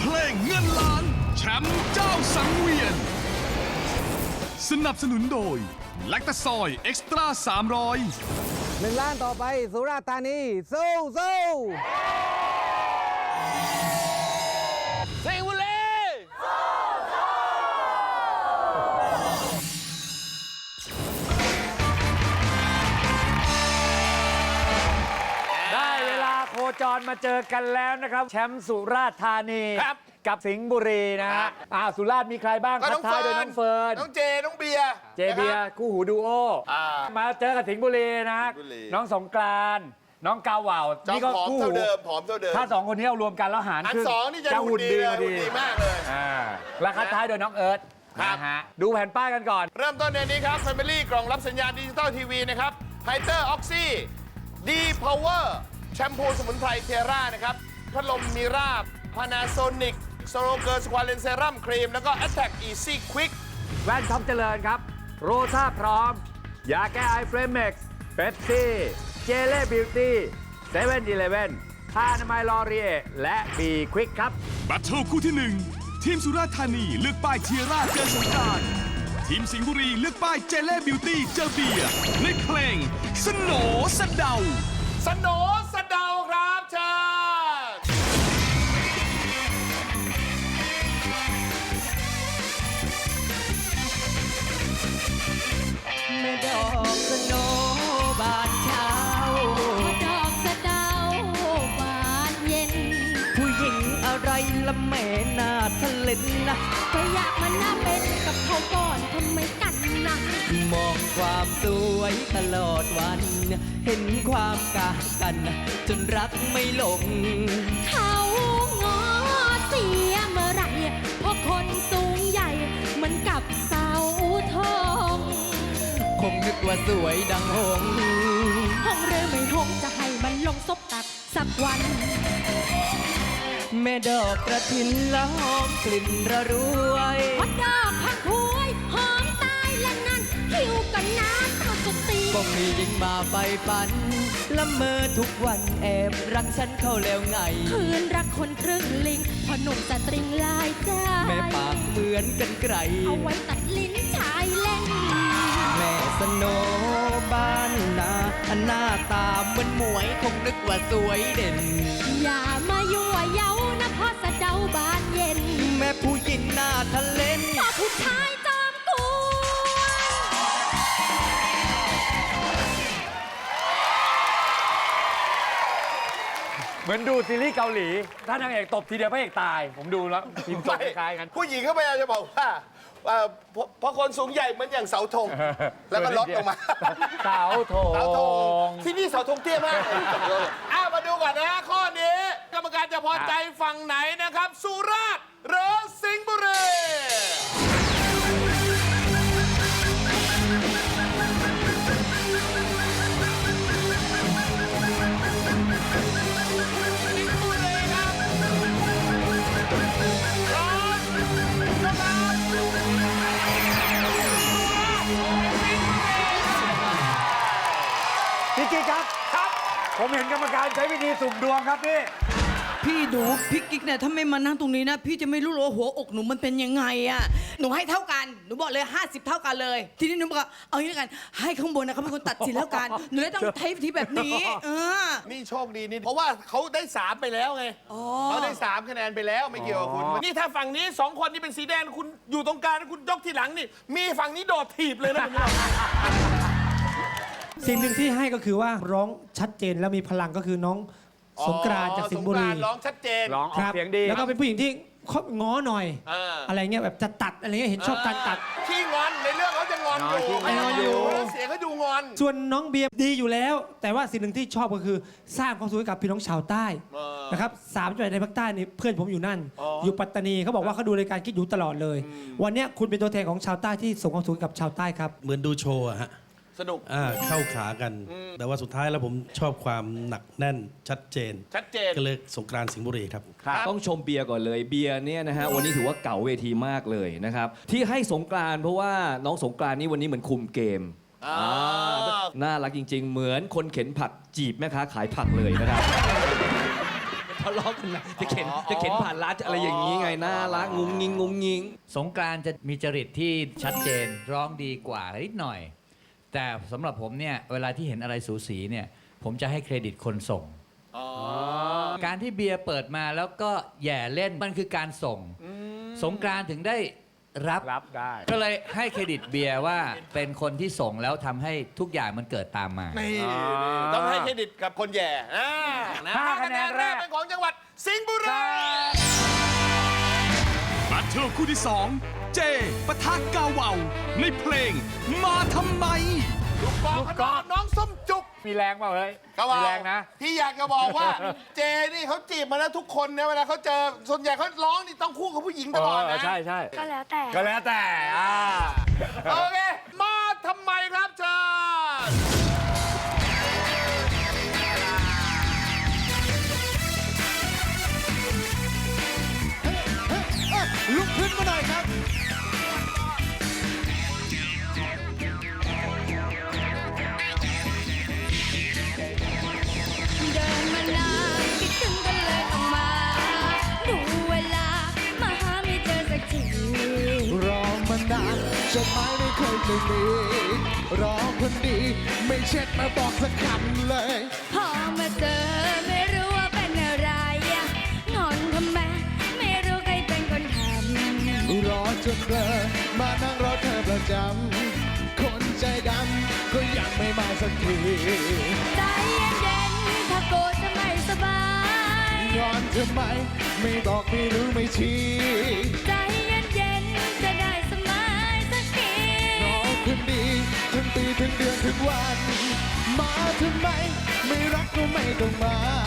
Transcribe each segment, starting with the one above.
เพลงเงินล้านแชมป์เจ้าสังเวียน สนับสนุนโดยแลคตาซอยเอ็กซ์ตร้า300หนึ่งล้านต่อไปสุราษฎร์ธานีสู้สู้ จรมาเจอกันแล้วนะครับ แชมป์สุราษฎร์ธานี ครับกับสิงห์บุรีนะฮะอ่าสุราษฎร์มีใครบ้างก็ทัน้กองทายเฟิโดยร์น้นองเฟิร์นน้องเจ น้องเบียร์เจเบียร์คู่หูดูโออ่า มาเจอกับสิงห์บุรีนะฮะสิงห์บุรี น้องสงกรานต์น้องกาวว่าวจอมนี่ก็ผอมคู่เท่าหูเดิมผอมเท่าเดิมถ้าสองคนนี้เอารวมกันแล้วหารอันครึ่สองนี่จะหุ่นดีเลยพอหุ่นดีมากเลย อ่าและคัดท้ายโดยน้องเอิร์ธครับ นะฮะดูแผ่นป้ายกันก่อน เริ่มต้นในนี้ครับ Family กล่องรับสัญญาณดิจิตอลทีวีนะครับไฮเตอร์ออกซี่ดีพาวเวอร์แชมพูสมุนไพรเทรานะครับพัดลมมีราบพานาโซนิกโซโลเกอร์สควาเลนเซรั่มครีม แล้วก็ Attack Easy Quick แว่นท็อปเจริญครับ โรซ่าพร้อม ยาแก้ไอเฟรมเม็กซ์เบปซี่ เจเล่บิวตี้เซเว่นอีเลฟเว่นผ้าอนามัยลอเรียและบีควิกครับ บัตเทิลคู่ที่หนึ่งทีมสุราษฎร์ธานีเลือกป้ายเทียร่าเจอสงกรารทีมสิงห์บุรีเลือกป้ายเจเล่บิวตี้เจอเบียร์ในเพลงสโหนสะเดา สโหน ละแม่หน้าทะเลนนะก็อยากมาหน้าเป็นกับเขาก่อนทำไมกันนะมองความสวยตลอดวัน เห็นความกากัน จนรักไม่หลง เขางอเสียเมื่อไหรเพราะคนสูงใหญ่เหมือนกับเสาทอง คงนึกว่าสวยดังหงส์ห้องเรือไม่หงจะให้มันลงซบตักสักวัน แม่ดอกกระถินละหอมกลิ่นระรวยฮอตดอกผักหวยหอมตายและนั่นหิวกันน้ำเอาสุดตีก็มีหญิงมาไปฝันละเมอทุกวันแอบรักฉันเข้าแล้วไง คืนรักคนครึ่งลิงพอหนุ่มสตริงลายใจแม่ปากเหมือนกันไกรเอาไว้ตัดลิ้นชายเล่นแม่สโนบ้านนาหน้าตาเห มือนหมวยคงนึกว่าสวยเด่น อย่ามายั่วเย้านะเพราะสะเดาบานเย็น แม่ผู้หญิงหน้าทะเลนเพราะผู้ชายจ มือนดูซีรีส์เกาหลี ถ้านางเอกตบทีเดียวพระเอกตาย ผมดูแล้วทีมจบคล้ายๆกัน ผู้หญิงเขาพยายามจะบอกว่าเอ่อเพราะเพราะคนสูงใหญ่เหมือนอย่างเสาธง แล้วก็ลดลงมา เสาธง เสาธง ที่นี่เสาธงเตี้ยมากเลยอ้าวมาดูก่อนนะฮะข้อนี้ กรรมการจะพอใจฝั่งไหนนะครับ สุราษฎร์หรือสิงห์บุรี วิธีสุ่มดวงครับพี่ พี่ดูพี่กิ๊กเนี่ยถ้าไม่มานั่งตรงนี้นะ พี่จะไม่รู้หรอกว่าหัวอกหนูมันเป็นยังไงอะหนูให้เท่ากันหนูบอกเลย 50 เท่ากันเลย ทีนี้หนูบอกว่าเอางี้แล้วกัน ให้ข้างบนนะเขาเป็นคนตัดสินแล้วกันหนูเลยต้องใช้วิธีแบบนี้เออนี่โชคดีนี่เพราะว่าเขาได้ 3 ไปแล้วไงอ๋อเขาได้ 3 คะแนนไปแล้วไม่เกี่ยวกับคุณ นี่ถ้าฝั่งนี้ 2 คนนี่เป็นสีแดงคุณอยู่ตรงกลางคุณยกทีหลังนี่ มีฝั่งนี้โดดถีบเลยนะคุณผู้ชม สิ่งหนึ่งที่ให้ก็คือว่าร้องชัดเจนแล้วมีพลังก็คือน้องสงกรานต์จากสิงห์บุรีสกานต์ร้องชัดเจน ร้องอคอกรับเสียงดีแล้วก็เป็นผู้หญิงที่เขาง้อหน่อย เอออ อะไรเงี้ยแบบจะตัดอะไรเงี้ยเห็นชอบการตัด ขี้งอนในเรื่องเขาจะงอนอยู่ขี้งอนอยู่ แล้วเสียงเขาดูงอน ส่วนน้องเบียร์ดีอยู่แล้ว แต่ว่าสิ่งหนึ่งที่ชอบก็คือ สร้างความสุขให้กับพี่น้องชาวใต้เออนะครับสามจังหวัดในภาคใต้นี่เพื่อนผมอยู่นั่น อ๋อออยู่ปัตตานีเขาบอกว่าเขาดูรายการคิดอยู่ตลอดเลย วันเนี้ยคุณเป็นตัวแทนของชาวใต้ที่ส่งความสุขให้กับชาวใต้ครับ เหมือนดูโชว์อะฮะ สนุก อ่าเข้าขากัน แต่ว่าสุดท้ายแล้วผมชอบความหนักแน่นชัดเจน ชัดเจน ก็เลยสงกรานต์สิงห์บุรีครับ ต้องชมเบียร์ก่อนเลยเบียร์เนี่ยนะฮะวันนี้ถือว่าเก่าเวทีมากเลยนะครับ ที่ให้สงกรานต์เพราะว่าน้องสงกรานต์นี่วันนี้เหมือนคุมเกมอ่าอ่าน่ารักจริง ๆ เหมือนคนเข็นผักจีบแม่ค้าขายผักเลยนะครับเขาล้อกันนะจะเข็นจะเข็นผ่านร้านจะอะไรอย่างนี้ไงน่ารักงุ้งงิงงุ้งงิง สงกรานต์จะมีจริตที่ชัดเจนร้องดีกว่านิดหน่อย แต่สำหรับผมเนี่ยเวลาที่เห็นอะไรสูสีเนี่ยผมจะให้เครดิตคนส่งการที่เบียร์เปิดมาแล้วก็แหย่เล่นมันคือการส่ง สงกรานต์ถึงได้รับ รับได้ ก็เลยให้เครดิตเบียร์ว่าเป็นคนที่ส่งแล้วทำให้ทุกอย่างมันเกิดตามมา นี่ต้องให้เครดิตกับคนแย่อ่านะห้าคะแนนแรก เป็นของจังหวัดสิงห์บุรี บัตเทิลคู่ที่ 2 เจปะทะกาวาวในเพลงมาทำไม ลูกกอล์ฟขนมน้องส้มจุกมีแรงเปล่าเฮ้ยก็ว่ามีแรงนะที่อยากจะบอกว่า เจนี่เขาจีบมาแล้วทุกคนเนี่ยเวลาเขาเจอส่วนใหญ่เขาร้องนี่ต้องคู่กับผู้หญิงตลอดเอนะอใช่ใช่ก็แล้วแต่ ก็แล้วแต่อ่าโอเค มาทำไมครับเชิญลุกขึ้นมาหน่อยครับ ไม่เคยจะมีรอคนดี ไม่เช็ดมาบอกสักคำเลย พอมาเจอไม่รู้ว่าเป็นอะไรอะงอนทำไมไม่รู้ใครเป็นคนทำรอจนเบลอมานั่งรอเธอประจำ คนใจดำก็ยังไม่มาสักทีใจเย็นๆถ้าโกรธจะไม่สบาย งอนทำไม ไม่บอกไม่รู้ไม่ชี้ ใจ ถึงปีทั้งเดือนถึงวัน มาทำไม ไม่รักก็ไม่ต้องมา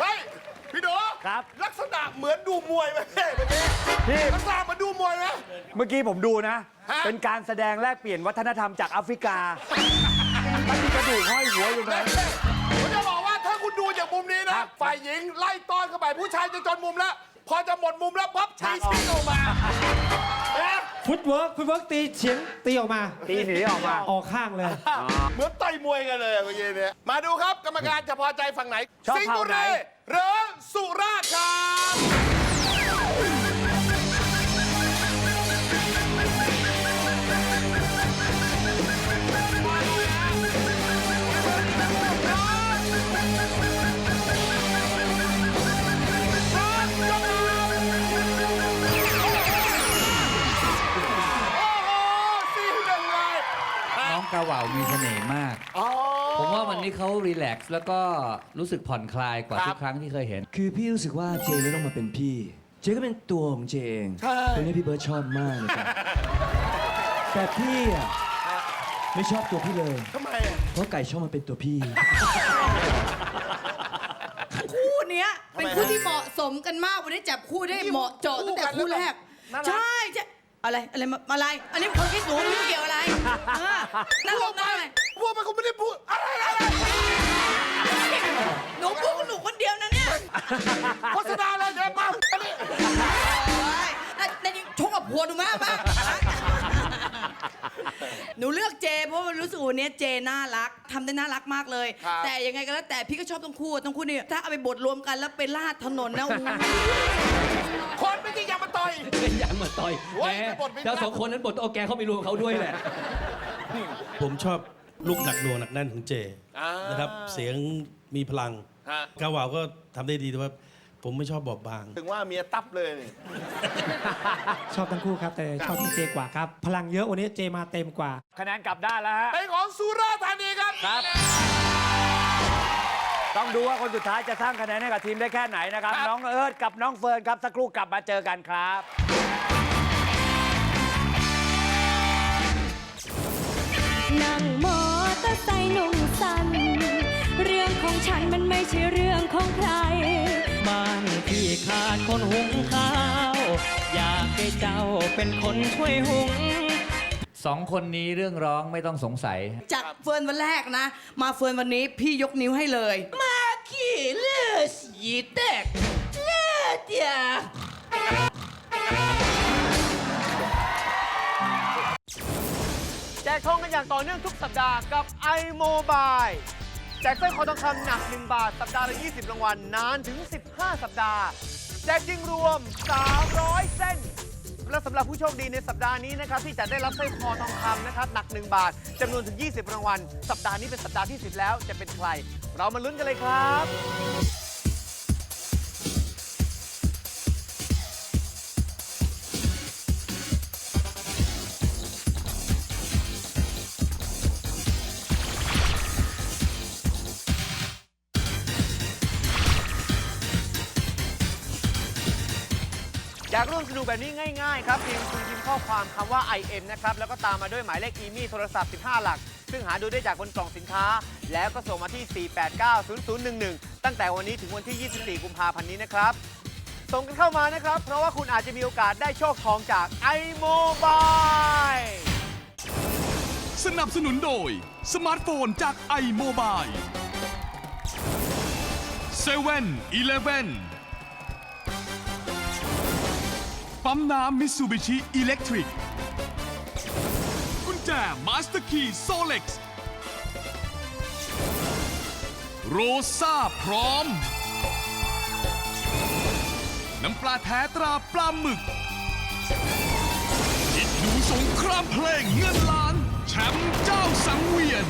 เฮ้ยพี่ดูครับ ลักษณะเหมือนดูมวยไหมเมื่อกี้พี่ ลักษณะเหมือนดูมวยไหม เมื่อกี้ผมดูนะ ฮะ เป็นการแสดงแลกเปลี่ยนวัฒนธรรมจากแอฟริกามันมีกระดูกห้อยหัวอยู่นะ ผมจะบอกว่าถ้าคุณดูจากมุมนี้คนะรับฝ่ายหญิงไล่ต้อนเข้าไปผู้ชายจะจนมุมแล้ว พอจะหมดมุมแล้วปั๊บฉาตีกออกชิงออกมาเอ๊ะ ฟุตเวิร์กฟุตเวิร์กตีเฉียงตีออกมา ตีหนีออกมา ออกข้างเลย เหมือนต่อยมวยกันเลยเมื่อกี้เนี่ยมาดูครับกรรมการจะพอใจฝั่งไหน ชอบสิงห์บุฝั่งไหน รีหรือสุราษฎร์ครับ นนี้เขารีแลกซ์แล้วก็รู้สึกผ่อนคลายกว่าครับทุกครั้งที่เคยเห็น คือพี่รู้สึกว่าเจไม่ต้องมาเป็นพี่ เจก็เป็นตัวของเจเองใช่ตรงนี้พี่เบิร์ดชอบมากเลยครับแต่พี่อะไม่ชอบตัวพี่เลย ทำไมอะเพราะไก่ชอบมาเป็นตัวพี่ คู่เนี้ยเป็นทำไมคู่ฮะที่เหมาะสมกันมากวันนี้จับคู่ได้เหมาะเจาะตั้งแต่คู่คู่กันแรกแล้วแบบน่ารักใช่ใช่ อะไรอะไรมาอะไร อันนี้คนคิดหนูไม่เกี่ยวอะไรเออนั่งลงนั่งเลยพวกมันก็ไม่ได้พูดอะไรอะไรหนูพูดกับหนูคนเดียวนะเนี่ยโฆษณาอะไรเดี๋ยวมาอันนี้โอ๊ยนั่นนั่นยังชกกับผัวหนูมากปะหนูเลือกเจ เพราะว่ารู้สึกวันนี้เจน่ารักทำได้น่ารักมากเลยแต่ยังไงก็แล้วแต่พี่ก็ชอบทั้งคู่ทั้งคู่นี่ถ้าเอาไปบดรวมกันแล้วไปลาดถนนนะโอ้โห เป็นอย่างมาต่อยโอ้แหยมไม่บทไม่แล้วสองคนนั้นบทต้องเอาแกเข้าไปรวมเขาด้วยแหละ ผมชอบลูกหนักหน่วงหนักแน่นของเจอ่าน นะครับ เสียงมีพลังฮะ กาวาวก็ทำได้ดีแต่ว่า ผมไม่ชอบบอบบาง ถึงว่าเมียตับเลยนี่ ชอบทั้งคู่ครับ แต่ชอบที่เจกว่าครับ พลังเยอะวันนี้เจมาเต็มกว่า คะแนนกลับด้านแล้วฮะ เป็นของสุราษฎร์ธานีครับ ครับ ต้องดูว่าคนสุดท้ายจะสร้างคะแนนให้กับทีมได้แค่ไหนนะครับ ครับ น้องเอิร์ธกับน้องเฟิร์นครับสักครู่กลับมาเจอกันครับ นั่งมอเตอร์ไซค์นุ่งสัน เรื่องของฉันมันไม่ใช่เรื่องของใคร บ้านพี่ขาดคนหุงข้าว อยากให้เจ้าเป็นคนช่วยหุง สองคนนี้เรื่องร้องไม่ต้องสงสัย จากเฟิร์นวันแรกนะ มาเฟิร์นวันนี้พี่ยกนิ้วให้เลย มาขี่เลือสีแตกเลือดยาแจกทองกันอย่างต่อเนื่องทุกสัปดาห์กับ iMobile แจกสร้อยคอทองคำหนัก 1 บาท สัปดาห์ละ 20 รางวัลนานถึง 15 สัปดาห์ แจกจริงรวม 300 เส้น และสำหรับผู้โชคดีในสัปดาห์นี้นะครับที่จะได้รับสร้อยคอทองคำนะครับหนัก 1 บาทจำนวนถึง 20 รางวัล สัปดาห์นี้เป็นสัปดาห์ที่ 10 แล้วจะเป็นใคร เรามาลุ้นกันเลยครับ อยากร่วมสนุกแบบนี้ง่ายๆครับเพียงคุณพิมพ์ข้อความคำว่า IN นะครับ แล้วก็ตามมาด้วยหมายเลขอีมี่โทรศัพท์ 15 หลัก ซึ่งหาดูได้จากบนกล่องสินค้า แล้วก็ส่งมาที่ 4890011 ตั้งแต่วันนี้ถึงวันที่ 24 กุมภาพันธ์นี้นะครับ ส่งกันเข้ามานะครับ เพราะว่าคุณอาจจะมีโอกาสได้โชคทองจาก iMobile สนับสนุนโดย สมาร์ทโฟนจาก iMobile 7 e เ e ่ e อ ปั๊มน้ำมิ t ซูบิชิอิเล็กทริก กุญแจมาสเตอร์คีย์โซเล็กซ์โรซ่าพร้อม น้ำปลาแท้ตราปลาหมึกอีกดูสงครามเพลงเงินล้าน แชมป์เจ้าสังเวียน